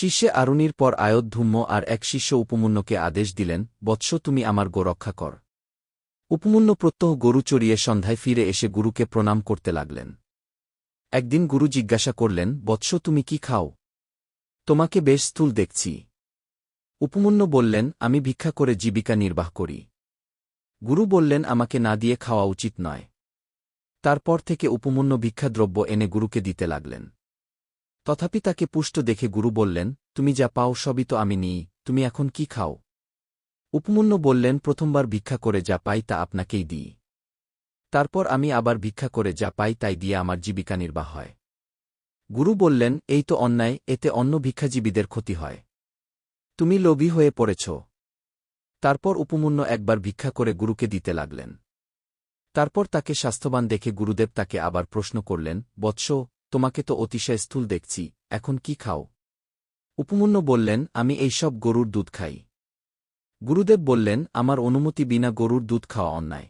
শিষ্যে আরুণির পর আয়োধূম্য আর এক শিষ্য উপমূন্যকে আদেশ দিলেন, বৎস তুমি আমার গো রক্ষা কর। উপমূন্য প্রত্যহ গরু চড়িয়ে সন্ধ্যায় ফিরে এসে গুরুকে প্রণাম করতে লাগলেন। একদিন গুরু জিজ্ঞাসা করলেন, বৎস তুমি কি খাও? তোমাকে বেশ স্থূল দেখছি। উপমূন্য বললেন, আমি ভিক্ষা করে জীবিকা নির্বাহ করি। গুরু বললেন, আমাকে না দিয়ে খাওয়া উচিত নয়। তারপর থেকে উপমূন্য ভিক্ষাদ্রব্য এনে গুরুকে দিতে লাগলেন। তথাপি তাকে পুষ্ট দেখে গুরু বললেন, তুমি যা পাও সবই তো আমি নিই, তুমি এখন কি খাও? উপমূন্য বললেন, প্রথমবার ভিক্ষা করে যা পাই তা আপনাকেই দিই। তারপর আমি আবার ভিক্ষা করে যা পাই তাই দিয়ে আমার জীবিকা নির্বাহ হয়। গুরু বললেন, এই তো অন্যায়, এতে অন্য ভিক্ষাজীবীদের ক্ষতি হয়। তুমি লোভী হয়ে পড়েছ। তারপর উপমূন্য একবার ভিক্ষা করে গুরুকে দিতে লাগলেন। তারপর তাকে স্বাস্থ্যবান দেখে গুরুদেব তাকে আবার প্রশ্ন করলেন, বৎস তোমাকে তো অতিশয় স্থূল দেখছি, এখন কি খাও? উপমূন্য বললেন, আমি এইসব গরুর দুধ খাই। গুরুদেব বললেন, আমার অনুমতি বিনা গরুর দুধ খাওয়া অন্যায়।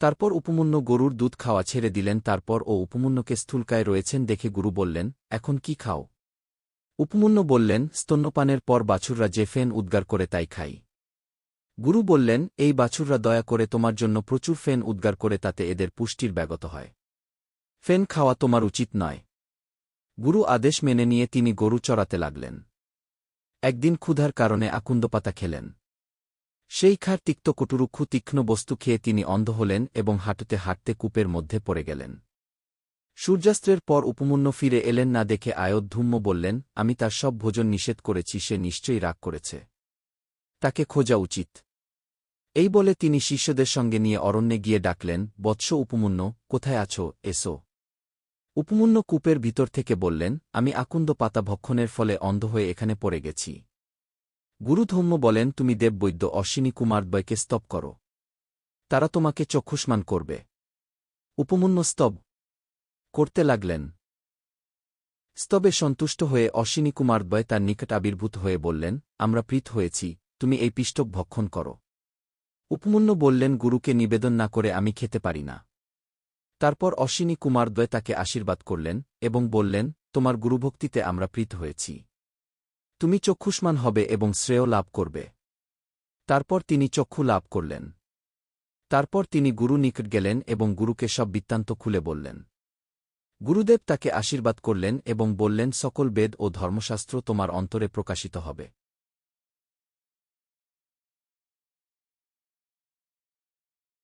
তারপর উপমূন্য গরুর দুধ খাওয়া ছেড়ে দিলেন, তারপর ও উপমূন্যকে স্থূলকায় রয়েছেন দেখে গুরু বললেন, এখন কি খাও? উপমূন্য বললেন, স্তন্যপানের পর বাছুররা যে ফেন উদ্গার করে তাই খাই। গুরু বললেন, এই বাছুররা দয়া করে তোমার জন্য প্রচুর ফেন উদ্গার করে তাতে এদের পুষ্টির ব্যাগত হয়। ফেন খাওয়া তোমার উচিত নয়। গুরু আদেশ মেনে নিয়ে তিনি গরু চড়াতে লাগলেন। একদিন ক্ষুধার কারণে আকুন্দপাতা খেলেন। সেই খার তিক্ত কটুরুক্ষু তীক্ষ্ণ বস্তু খেয়ে তিনি অন্ধ হলেন এবং হাঁটুতে হাঁটতে কূপের মধ্যে পড়ে গেলেন। সূর্যাস্ত্রের পর উপমূন্য ফিরে এলেন না দেখে আয়োধূম্য বললেন, আমি তার সব ভোজন নিষেধ করেছি, সে নিশ্চয়ই রাগ করেছে। তাকে খোঁজা উচিত। এই বলে তিনি শিষ্যদের সঙ্গে নিয়ে অরণ্যে গিয়ে ডাকলেন, বৎস উপমূন্য কোথায় আছো? এসো। উপমূন্য কূপের ভিতর থেকে বললেন, আমি আকুন্দ পাতা ভক্ষণের ফলে অন্ধ হয়ে এখানে পড়ে গেছি। গুরুধম্য বলেন, তুমি দেববৈদ্য অশ্বিনী কুমারদ্বয়কে স্তব করো। তারা তোমাকে চক্ষুষ্মান করবে। উপমূন্য স্তব করতে লাগলেন। স্তবে সন্তুষ্ট হয়ে অশ্বিনী কুমারদ্বয় তার নিকট আবির্ভূত হয়ে বললেন, আমরা প্রীত হয়েছি, তুমি এই পিষ্টক ভক্ষণ করো। উপমূন্য বললেন, গুরুকে নিবেদন না করে আমি খেতে পারি না। তারপর অশ্বিনী কুমারদ্বয় তাকে আশীর্বাদ করলেন এবং বললেন, তোমার গুরুভক্তিতে আমরা প্রীত হয়েছি। তুমি চক্ষুষ্মান হবে এবং শ্রেয় লাভ করবে। তারপর তিনি চক্ষু লাভ করলেন। তারপর তিনি গুরু নিকট গেলেন এবং গুরুকে সব বৃত্তান্ত খুলে বললেন। গুরুদেব তাকে আশীর্বাদ করলেন এবং বললেন, সকল বেদ ও ধর্মশাস্ত্র তোমার অন্তরে প্রকাশিত হবে।